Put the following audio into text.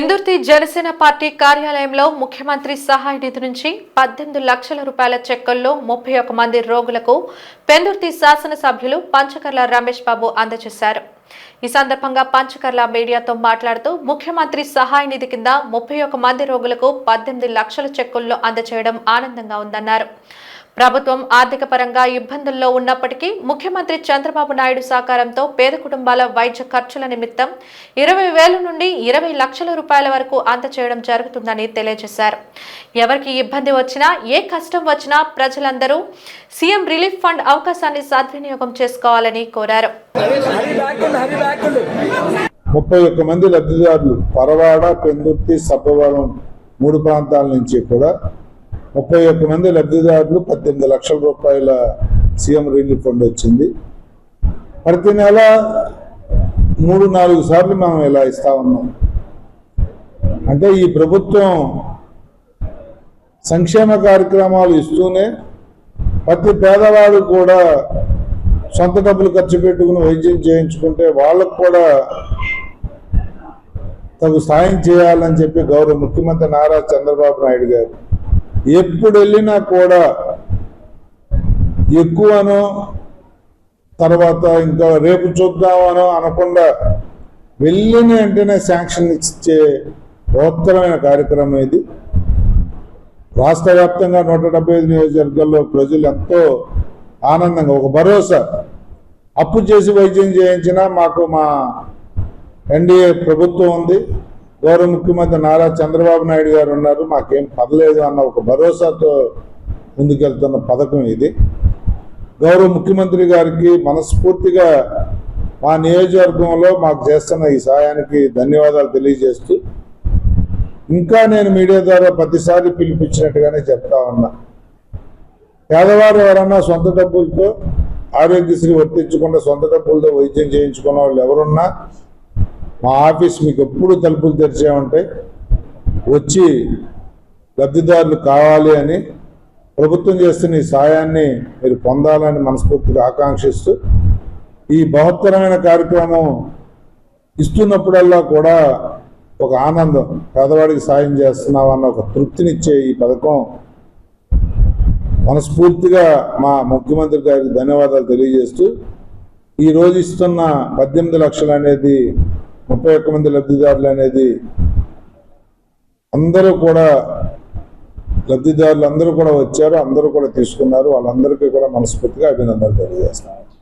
Pendurthi Janasena party కార్యాలయంలో ముఖ్యమంత్రి సహాయ నిధి నుంచి పద్దెనిమిది లక్షల రూపాయల చెక్కుల్లో ముప్పై ఒక మంది రోగులకు పెందుర్తి శాసనసభ్యులు పంచకర్ల రమేష్ బాబు అందజేశారు. ఈ సందర్భంగా పంచకర్ల మీడియాతో మాట్లాడుతూ ముఖ్యమంత్రి సహాయ నిధి కింద ముప్పై ఒక మంది రోగులకు పద్దెనిమిది లక్షల చెక్కుల్లో అందజేయడం ఆనందంగా ఉందన్నారు. ప్రభుత్వం ఆర్థిక పరంగా ఇబ్బందుల్లో ఉన్నప్పటికీ ముఖ్యమంత్రి చంద్రబాబు నాయుడు సహకారంతో పేద కుటుంబాల వైద్య ఖర్చుల నిమిత్తం ఇరవై వేల నుండి ఇరవై లక్షల రూపాయల వరకు అందచేయడం జరుగుతుందని తెలియజేశారు. ఎవరికి ఇబ్బంది వచ్చినా ఏ కష్టం వచ్చినా ప్రజలందరూ సీఎం రిలీఫ్ ఫండ్ అవకాశాన్ని సద్వినియోగం చేసుకోవాలని కోరారు. ముప్పై ఒక్క మంది లబ్ధిదారులు పరవాడ పెందుర్తి సబ్బవరం మూడు ప్రాంతాల నుంచి కూడా ముప్పై ఒక్క మంది లబ్ధిదారులు పద్దెనిమిది లక్షల రూపాయల సీఎం రిలీఫ్ ఫండ్ వచ్చింది. ప్రతి నెల మూడు నాలుగు సార్లు మనం ఇలా ఇస్తా ఉన్నాం. అంటే ఈ ప్రభుత్వం సంక్షేమ కార్యక్రమాలు ఇస్తూనే ప్రతి పేదవాడు కూడా సొంత డబ్బులు ఖర్చు పెట్టుకుని వైద్యం చేయించుకుంటే వాళ్ళకు కూడా తగు సాయం చేయాలని చెప్పి గౌరవ ముఖ్యమంత్రి నారా చంద్రబాబు నాయుడు గారు ఎప్పుడు వెళ్ళినా కూడా ఎక్కువనో తర్వాత ఇంకా రేపు చూద్దామనో అనకుండా వెళ్ళిన వెంటనే శాంక్షన్ ఇచ్చే బృహత్తరమైన కార్యక్రమం ఇది. రాష్ట్ర వ్యాప్తంగా నూట డెబ్బై ఐదు నియోజకవర్గాల్లో ప్రజలు ఎంతో ఆనందంగా ఒక భరోసా. అప్పు చేసి వైద్యం చేయించినా మాకు మా ఎన్డీఏ ప్రభుత్వం ఉంది. గౌరవ ముఖ్యమంత్రి నారా చంద్రబాబు నాయుడు గారు ఉన్నారు. మాకేం పర్లేదు అన్న ఒక భరోసాతో ముందుకెళ్తున్న పథకం ఇది. గౌరవ ముఖ్యమంత్రి గారికి మనస్ఫూర్తిగా మా నియోజకవర్గంలో మాకు చేస్తున్న ఈ సాయానికి ధన్యవాదాలు తెలియజేస్తూ ఇంకా నేను మీడియా ద్వారా ప్రతిసారి పిలిపించినట్టుగానే చెప్తా ఉన్నా. పేదవారు ఎవరన్నా సొంత డబ్బులతో ఆరోగ్యశ్రీ వర్తించకుండా సొంత డబ్బులతో వైద్యం చేయించుకున్న వాళ్ళు ఎవరున్నా మా ఆఫీస్ మీకు ఎప్పుడు తలుపులు తెరిచామంటే వచ్చి లబ్ధిదారులు కావాలి అని ప్రభుత్వం చేస్తున్న ఈ సాయాన్ని మీరు పొందాలని మనస్ఫూర్తిగా ఆకాంక్షిస్తూ ఈ బహత్తరమైన కార్యక్రమం ఇస్తున్నప్పుడల్లా కూడా ఒక ఆనందం. పేదవాడికి సాయం చేస్తున్నామన్న ఒక తృప్తినిచ్చే ఈ పథకం మనస్ఫూర్తిగా మా ముఖ్యమంత్రి గారికి ధన్యవాదాలు తెలియజేస్తూ ఈరోజు ఇస్తున్న పద్దెనిమిది లక్షలు అనేది ముప్పై ఒక్క మంది లబ్ధిదారులు అనేది అందరూ కూడా లబ్ధిదారులు అందరూ కూడా వచ్చారు అందరూ కూడా తీసుకున్నారు. వాళ్ళందరికీ కూడా మనస్ఫూర్తిగా అభినందనలు తెలియజేస్తున్నాను.